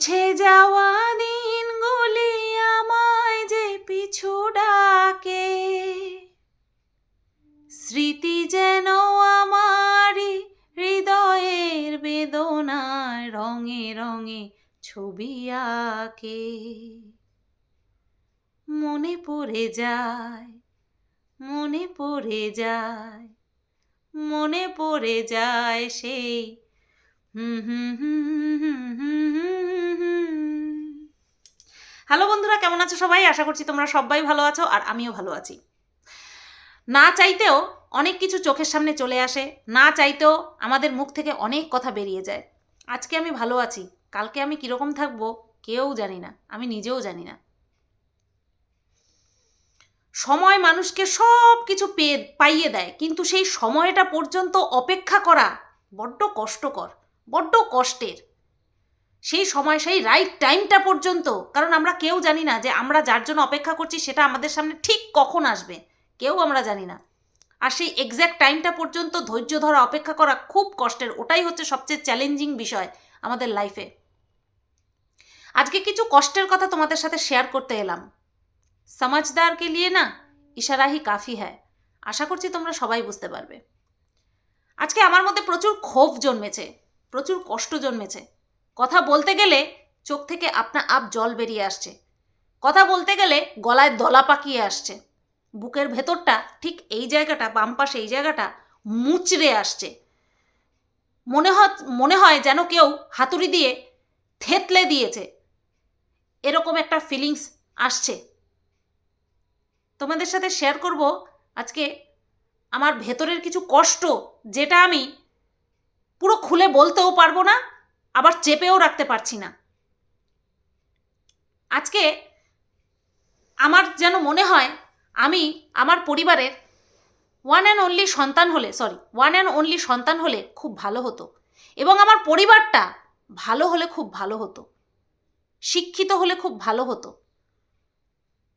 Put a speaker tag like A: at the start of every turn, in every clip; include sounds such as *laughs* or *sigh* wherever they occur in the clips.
A: মুছে যাওয়া দিনগুলি আমায় যে পিছু ডাকে স্মৃতি যেন আমারই হৃদয়ের বেদনায় রঙে রঙে ছবি আঁকে মনে পড়ে যায়, মনে পড়ে যায়, মনে পড়ে যায় সেই হুম হুম হুম হুম হুম। হ্যালো বন্ধুরা, কেমন আছো সবাই? আশা করছি তোমরা সবাই ভালো আছো আর আমিও ভালো আছি। না চাইতেও অনেক কিছু চোখের সামনে চলে আসে, না চাইতেও আমাদের মুখ থেকে অনেক কথা বেরিয়ে যায়। আজকে আমি ভালো আছি, কালকে আমি কীরকম থাকব কেউ জানি না, আমি নিজেও জানি না। সময় মানুষকে সব কিছু পেয়ে, পাইয়ে দেয়, কিন্তু সেই সময়টা পর্যন্ত অপেক্ষা করা বড্ড কষ্টকর, বড্ড কষ্টের। সেই সময়, সেই রাইট টাইমটা পর্যন্ত, কারণ আমরা কেউ জানি না যে আমরা যার জন্য অপেক্ষা করছি সেটা আমাদের সামনে ঠিক কখন আসবে। কেউ আমরা জানি না। আর সেই এক্স্যাক্ট টাইমটা পর্যন্ত ধৈর্য ধরা, অপেক্ষা করা খুব কষ্টের। ওটাই হচ্ছে সবচেয়ে চ্যালেঞ্জিং বিষয় আমাদের লাইফে আজকে কিছু কষ্টের কথা তোমাদের সাথে শেয়ার করতে এলাম। সমাজদার কে লিয়ে না ইশারাহি কাফি হ্যায়। আশা করছি তোমরা সবাই বুঝতে পারবে। আজকে আমার মধ্যে প্রচুর ক্ষোভ জন্মেছে, প্রচুর কষ্ট জন্মেছে। কথা বলতে গেলে চোখ থেকে আপনা আপ জল বেরিয়ে আসছে। কথা বলতে গেলে গলায় দলা পাকিয়ে আসছে। বুকের ভেতরটা ঠিক এই জায়গাটা, বাম পাশে এই জায়গাটা মুচড়ে আসছে। মনে হয় মনে হয় যেন কেউ হাতুড়ি দিয়ে থেতলে দিয়েছে। এরকম একটা ফিলিংস আসছে। তোমাদের সাথে শেয়ার করব আজকে আমার ভেতরের কিছু কষ্ট যেটা আমি পুরো খুলে বলতেও পারব না। আবার চেপেও রাখতে পারছি না। আজকে আমার যেন মনে হয় আমি আমার পরিবারের ওয়ান অ্যান্ড অনলি সন্তান হলে সরি ওয়ান অ্যান্ড অনলি সন্তান হলে খুব ভালো হতো এবং আমার পরিবারটা ভালো হলে খুব ভালো হতো, শিক্ষিত হলে খুব ভালো হতো,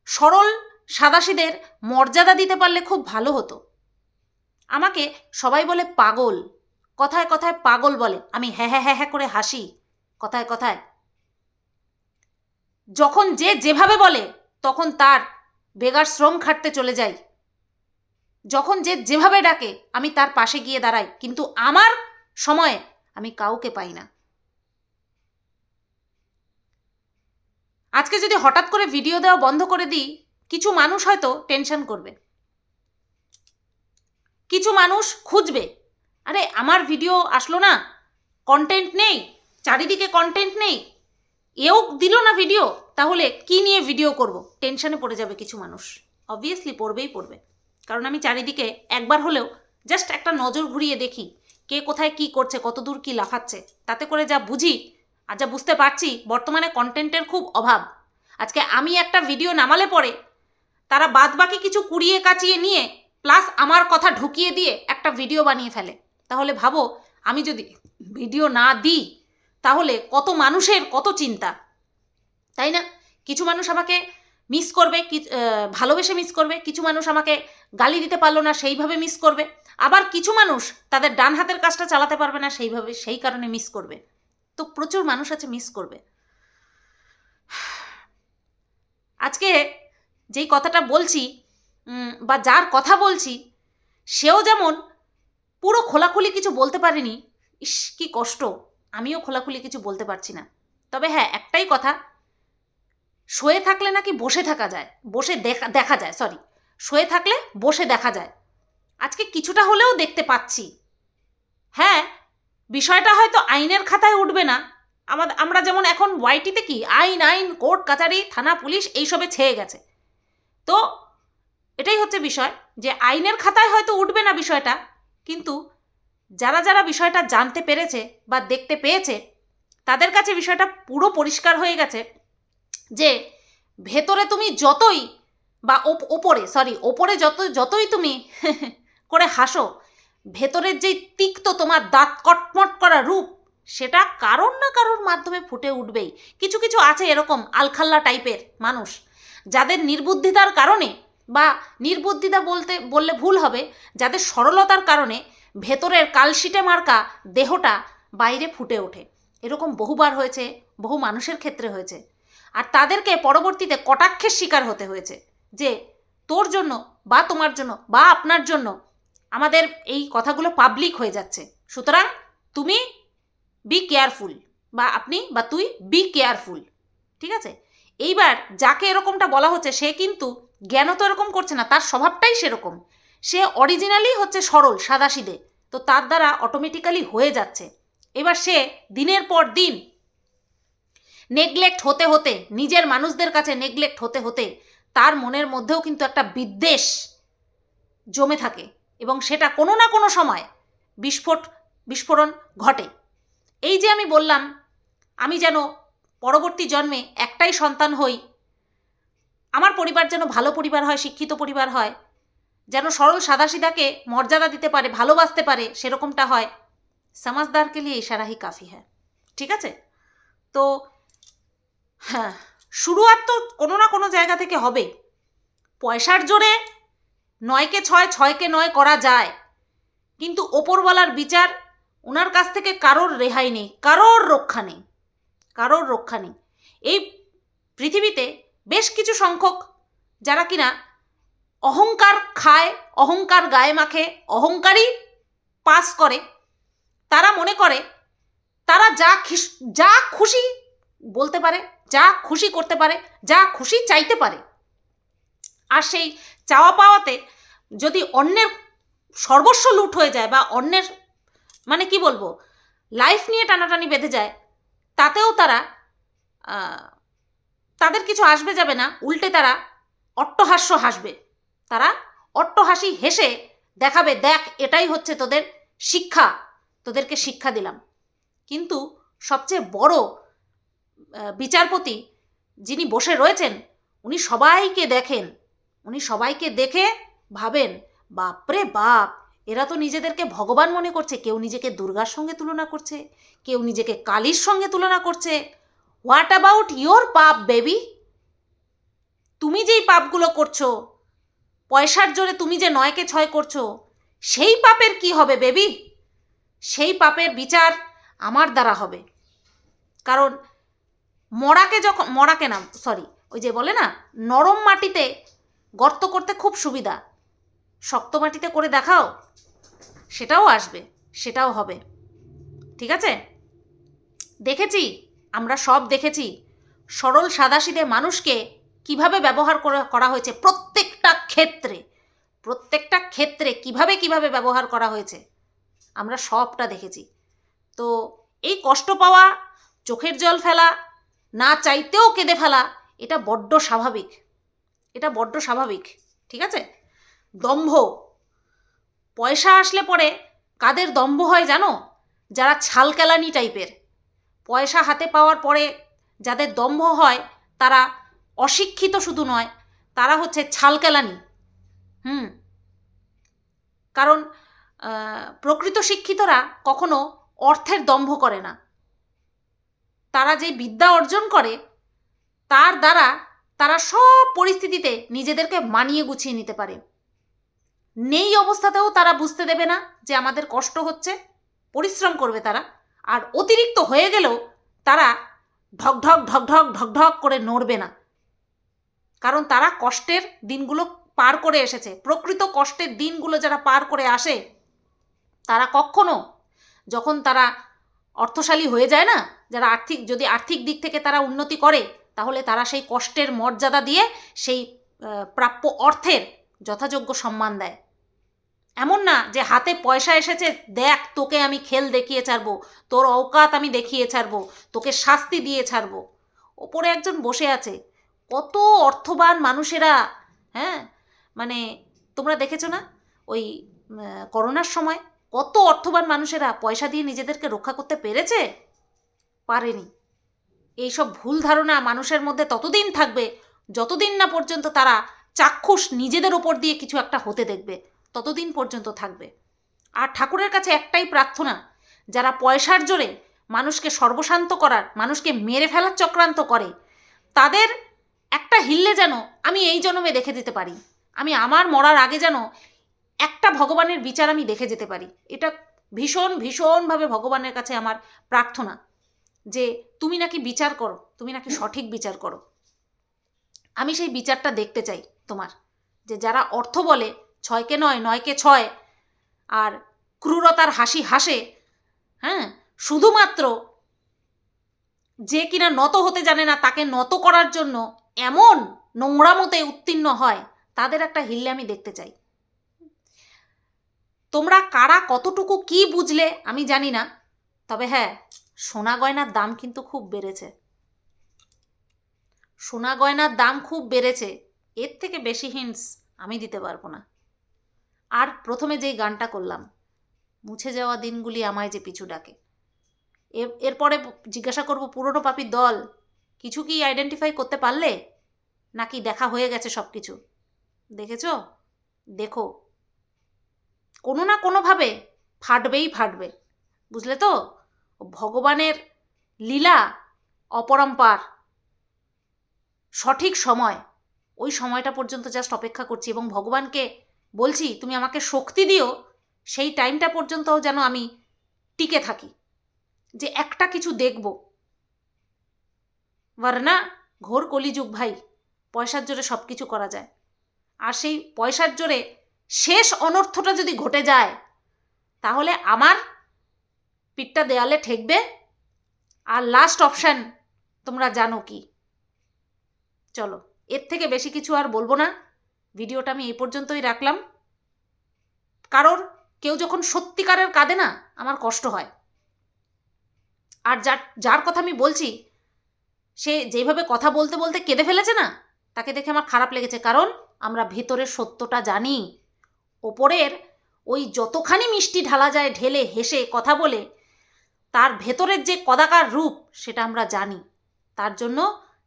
A: সরল সাদাসিদের মর্যাদা দিতে পারলে খুব ভালো হতো। আমাকে সবাই বলে পাগল। কথায় কথায় পাগল বলে। আমি হ্যাঁ হ্যাঁ হ্যাঁ হ্যাঁ করে হাসি। কথায় কথায়। যখন যে যেভাবে বলে, তখন তার বেগার শ্রম খাটতে চলে যাই। যখন যে যেভাবে ডাকে, আমি তার পাশে গিয়ে দাঁড়াই। কিন্তু আমার সময়ে আমি কাউকে পাই না। আজকে যদি হঠাৎ করে ভিডিও দেওয়া বন্ধ করে দিই, কিছু মানুষ হয়তো টেনশন করবে। কিছু মানুষ খুঁজবে। আরে, আমার ভিডিও আসলো না। কন্টেন্ট নেই, চারিদিকে কন্টেন্ট নেই। এও দিল না ভিডিও তাহলে কি নিয়ে ভিডিও করব? টেনশনে পড়ে যাবে কিছু মানুষ। অবভিয়াসলি পড়বেই পড়বে। কারণ আমি চারিদিকে একবার হলেও জাস্ট একটা নজর ঘুরিয়ে দেখি, কে কোথায় কি করছে কত দূর কি লাফাচ্ছে। তাতে করে যা বুঝি আর যা বুঝতে পারছি, বর্তমানে কন্টেন্টের খুব অভাব। আজকে আমি একটা ভিডিও নামালে পরে তারা বাদ বাকি কিছু কুড়িয়ে কাচিয়ে নিয়ে প্লাস আমার কথা ঢুকিয়ে দিয়ে একটা ভিডিও বানিয়ে ফেলে। তাহলে ভাবো, আমি যদি ভিডিও না দিই, তাহলে কত মানুষের কত চিন্তা? তাই না? কিছু মানুষ আমাকে মিস করবে, কি- ভালোবেসে মিস করবে, কিছু মানুষ আমাকে গালি দিতে পারল না, সেইভাবে মিস করবে। আবার কিছু মানুষ তাদের ডান হাতের কাজটা চালাতে পারবে না, সেইভাবে, সেই কারণে মিস করবে। তো প্রচুর মানুষ আছে মিস করবে। আজকে যেই কথাটা বলছি বা যার কথা বলছি, সেও যেমন পুরো খোলাখুলি কিছু বলতে পারিনি। ইস, কি কষ্ট। আমিও খোলাখুলি কিছু বলতে পারছি না। তবে হ্যাঁ একটাই কথা। শুয়ে থাকলে নাকি বসে থাকা যায়। বসে দেখা দেখা যায় সরি শুয়ে থাকলে বসে দেখা যায়। আজকে কিছুটা হলেও দেখতে পাচ্ছি। হ্যাঁ বিষয়টা হয়তো আইনের খাতায় উঠবে না। আমাদের আমরা যেমন এখন ওয়াইটিতে কি, আইন আইন, কোর্ট, কাচারি, থানা, পুলিশ এইসবে ছেয়ে গেছে। তো, এটাই হচ্ছে বিষয় যে আইনের খাতায় হয়তো উঠবে না বিষয়টা। কিন্তু যারা যারা বিষয়টা জানতে পেরেছে বা দেখতে পেয়েছে, তাদের কাছে বিষয়টা পুরো পরিষ্কার হয়ে গেছে যে ভেতরে তুমি যতই বা ওপ- ওপরে সরি ওপরে যত, যতই তুমি *laughs* করে হাসো, ভেতরের যেই তিক্ত তোমার দাঁত কটমট করা রূপ, সেটা কারোর না কারোর মাধ্যমে ফুটে উঠবেই। কিছু কিছু আছে এরকম আলখাল্লা টাইপের মানুষ, যাদের নির্বুদ্ধিতার কারণে বা নির্বুদ্ধিতা বলতে, বললে ভুল হবে, যাদের সরলতার কারণে ভেতরের কালশিটে মার্কা দেহটা বাইরে ফুটে ওঠে। এরকম বহুবার হয়েছে, বহু মানুষের ক্ষেত্রে হয়েছে। আর তাদেরকে পরবর্তীতে কটাক্ষের শিকার হতে হয়েছে যে, তোর জন্য বা তোমার জন্য বা আপনার জন্য আমাদের এই কথাগুলো পাবলিক হয়ে যাচ্ছে। সুতরাং তুমি বি কেয়ারফুল বা আপনি বা তুই বি কেয়ারফুল ঠিক আছে? এইবার যাকে এরকমটা বলা হচ্ছে, সে কিন্তু জ্ঞান তো এরকম করছে না, তার স্বভাবটাই সেরকম। সে অরিজিনালি হচ্ছে সরল, সাদাসিদে। তো তার দ্বারা অটোমেটিক্যালি হয়ে যাচ্ছে। এবার সে দিনের পর দিন নেগলেক্ট হতে হতে, নিজের মানুষদের কাছে নেগলেক্ট হতে হতে, তার মনের মধ্যেও কিন্তু একটা বিদ্বেষ জমে থাকে। এবং সেটা কোনো না কোনো সময় বিস্ফোট, বিস্ফোরণ ঘটে। এই যে আমি বললাম, আমি যেন পরবর্তী জন্মে একটাই সন্তান হই আমার পরিবার যেন ভালো পরিবার হয়, শিক্ষিত পরিবার হয়, যেন সরল সাদাসিদাকে মর্যাদা দিতে পারে, ভালোবাসতে পারে, সেরকমটা হয়, সমাজদারকে লিয়ে ইশারাহি কাফি হ্যাঁ। ঠিক আছে? তো হ্যাঁ শুরুয়াত তো কোনো না কোনো জায়গা থেকে হবে পয়সার জোরে নয়কে ছয়, ছয়কে নয় করা যায়। কিন্তু ওপরওয়ালার বিচার ওনার কাছ থেকে কারোর রেহাই নেই, কারোর রক্ষা নেই, কারোর রক্ষা নেই। এই পৃথিবীতে বেশ কিছু সংখ্যক, যারা কিনা অহংকার খায়, অহংকার গায়ে মাখে, অহংকারই পাস করে। তারা মনে করে, তারা যা যা খুশি বলতে পারে, যা খুশি করতে পারে, যা খুশি চাইতে পারে। আর সেই চাওয়া পাওয়াতে যদি অন্যের সর্বস্ব লুট হয়ে যায় বা অন্যের মানে কি বলব লাইফ নিয়ে টানাটানি বেঁধে যায়, তাতেও তারা তাদের কিছু আসবে যাবে না, উল্টে তারা অট্টহাস্য হাসবে। তারা অট্টহাসি হেসে দেখাবে, দেখ, এটাই হচ্ছে তোদের শিক্ষা, তোদেরকে শিক্ষা দিলাম। কিন্তু সবচেয়ে বড় বিচারপতি যিনি বসে রয়েছেন, উনি সবাইকে দেখেন, উনি সবাইকে দেখে ভাবেন, বাপরে বাপ, এরা তো নিজেদেরকে ভগবান মনে করছে, কেউ নিজেকে দুর্গার সঙ্গে তুলনা করছে, কেউ নিজেকে কালীর সঙ্গে তুলনা করছে। হোয়াট অ্যাবাউট ইয়োর পাপ বেবি তুমি যেই পাপগুলো করছ, পয়সার জোরে তুমি যে নয়কে ছয় করছ, সেই পাপের কি হবে বেবি সেই পাপের বিচার আমার দ্বারা হবে। কারণ মরাকে যখন, মরাকে না সরি ওই যে বলে না, নরম মাটিতে গর্ত করতে খুব সুবিধা। শক্ত মাটিতে করে দেখাও, সেটাও আসবে, সেটাও হবে। ঠিক আছে? দেখেছি? আমরা সব দেখেছি। সরল সাদাসিদে মানুষকে কীভাবে ব্যবহার করা হয়েছে প্রত্যেকটা ক্ষেত্রে। প্রত্যেকটা ক্ষেত্রে কীভাবে কীভাবে ব্যবহার করা হয়েছে, আমরা সবটা দেখেছি। তো এই কষ্ট পাওয়া, চোখের জল ফেলা, না চাইতেও কেঁদে ফেলা, এটা বড্ড স্বাভাবিক। এটা বড্ড স্বাভাবিক, ঠিক আছে? দম্ভ। পয়সা আসলে পরে কাদের দম্ভ হয় জানো? যারা ছালকেলানি টাইপের পয়সা হাতে পাওয়ার পরে যাদের দম্ভ হয়, তারা অশিক্ষিত শুধু নয়, তারা হচ্ছে ছালকেলানি হুম? কারণ প্রকৃত শিক্ষিতরা কখনো অর্থের দম্ভ করে না। তারা যে বিদ্যা অর্জন করে, তার দ্বারা তারা সব পরিস্থিতিতে নিজেদেরকে মানিয়ে গুছিয়ে নিতে পারে। নেই অবস্থাতেও তারা বুঝতে দেবে না যে আমাদের কষ্ট হচ্ছে, পরিশ্রম করবে তারা। আর অতিরিক্ত হয়ে গেলেও তারা ঢক ঢক ঢক ঢক ঢক ঢক করে নড়বে না। কারণ তারা কষ্টের দিনগুলো পার করে এসেছে। প্রকৃত কষ্টের দিনগুলো যারা পার করে আসে, তারা কখনো যখন তারা অর্থশালী হয়ে যায় না, যারা আর্থিক, যদি আর্থিক দিক থেকে তারা উন্নতি করে, তাহলে তারা সেই কষ্টের মর্যাদা দিয়ে সেই প্রাপ্য অর্থের যথাযোগ্য সম্মান দেয়। এমন না যে হাতে পয়সা এসেছে, দেখ তোকে আমি খেল দেখিয়ে ছাড়বো, তোর অওকাত আমি দেখিয়ে ছাড়বো, তোকে শাস্তি দিয়ে ছাড়বো। ওপরে একজন বসে আছে। কত অর্থবান মানুষেরা হ্যাঁ? মানে তোমরা দেখেছ না? ওই করোনার সময় কত অর্থবান মানুষেরা পয়সা দিয়ে নিজেদেরকে রক্ষা করতে পেরেছে? পারেনি। এইসব ভুল ধারণা মানুষের মধ্যে ততদিন থাকবে, যতদিন না পর্যন্ত তারা চাক্ষুষ নিজেদের ওপর দিয়ে কিছু একটা হতে দেখবে। ততদিন পর্যন্ত থাকবে। আর ঠাকুরের কাছে একটাই প্রার্থনা, যারা পয়সার জোরে মানুষকে সর্বশান্ত করার, মানুষকে মেরে ফেলার চক্রান্ত করে, তাদের একটা হিললে যেন আমি এই জন্মে দেখে দিতে পারি। আমি আমার মরার আগে যেন একটা ভগবানের বিচার আমি দেখে যেতে পারি। এটা ভীষণ, ভীষণভাবে ভগবানের কাছে আমার প্রার্থনা, যে তুমি নাকি বিচার করো, তুমি নাকি সঠিক বিচার করো। আমি সেই বিচারটা দেখতে চাই তোমার, যে যারা অর্থ বলে ছয়কে নয়, নয়কে ছয়। আর ক্রূরতার হাসি হাসে হ্যাঁ? শুধুমাত্র যে কিনা নত হতে জানে না, তাকে নত করার জন্য এমন নোংরামতে উত্তীর্ণ হয়, তাদের একটা হিল্লে আমি দেখতে চাই। তোমরা কারা, কতটুকু কি বুঝলে, আমি জানি না। তবে হ্যাঁ সোনা গয়নার দাম কিন্তু খুব বেড়েছে। সোনা গয়নার দাম খুব বেড়েছে। এর থেকে বেশি হিন্টস আমি দিতে পারব না। আর প্রথমে যেই গানটা করলাম, মুছে যাওয়া দিনগুলি আমায় যে পিছু ডাকে। এর- এরপরে জিজ্ঞাসা করব, পুরনো পাপির দল, কিছু কি আইডেন্টিফাই করতে পারলে? নাকি দেখা হয়ে গেছে সব কিছু দেখেছ? দেখো। কোনো না কোনোভাবে ফাটবেই ফাটবে, বুঝলে তো? ভগবানের লীলা অপরম্পার সঠিক সময়, ওই সময়টা পর্যন্ত জাস্ট অপেক্ষা করছি এবং ভগবানকে বলছি, তুমি আমাকে শক্তি দিও, সেই টাইমটা পর্যন্ত যেন আমি টিকে থাকি, যে একটা কিছু দেখব। না ঘোর কলিযুগ ভাই, পয়সার জোরে সব কিছু করা যায়। আর সেই পয়সার জোরে শেষ অনর্থটা যদি ঘটে যায়, তাহলে আমার পিঠটা দেয়ালে ঠেকবে। আর লাস্ট অপশান তোমরা জানো কি। চলো, এর থেকে বেশি কিছু আর বলব না। ভিডিওটা আমি এই পর্যন্তই রাখলাম। কারোর কেউ যখন সত্যিকারের কাঁদে না, আমার কষ্ট হয়। আর যার যার কথা আমি বলছি, সে যেভাবে কথা বলতে বলতে কেঁদে ফেলেছে না, তাকে দেখে আমার খারাপ লেগেছে। কারণ আমরা ভেতরের সত্যটা জানি। ওপরের ওই যতখানি মিষ্টি ঢালা যায়, ঢেলে, হেসে কথা বলে, তার ভেতরের যে কদাকার রূপ, সেটা আমরা জানি। তার জন্য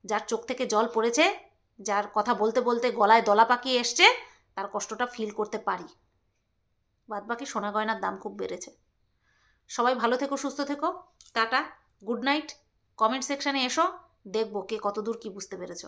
A: যার চোখ থেকে জল পড়েছে যার কথা বলতে বলতে গলায় দলা পাকিয়ে এসছে, তার কষ্টটা ফিল করতে পারি। বাদবাকি সোনা গয়নার দাম খুব বেড়েছে। সবাই ভালো থেকো, সুস্থ থেকো। Tata, good night. কমেন্ট সেকশানে এসো, দেখব কে কতদূর কি বুঝতে পেরেছ।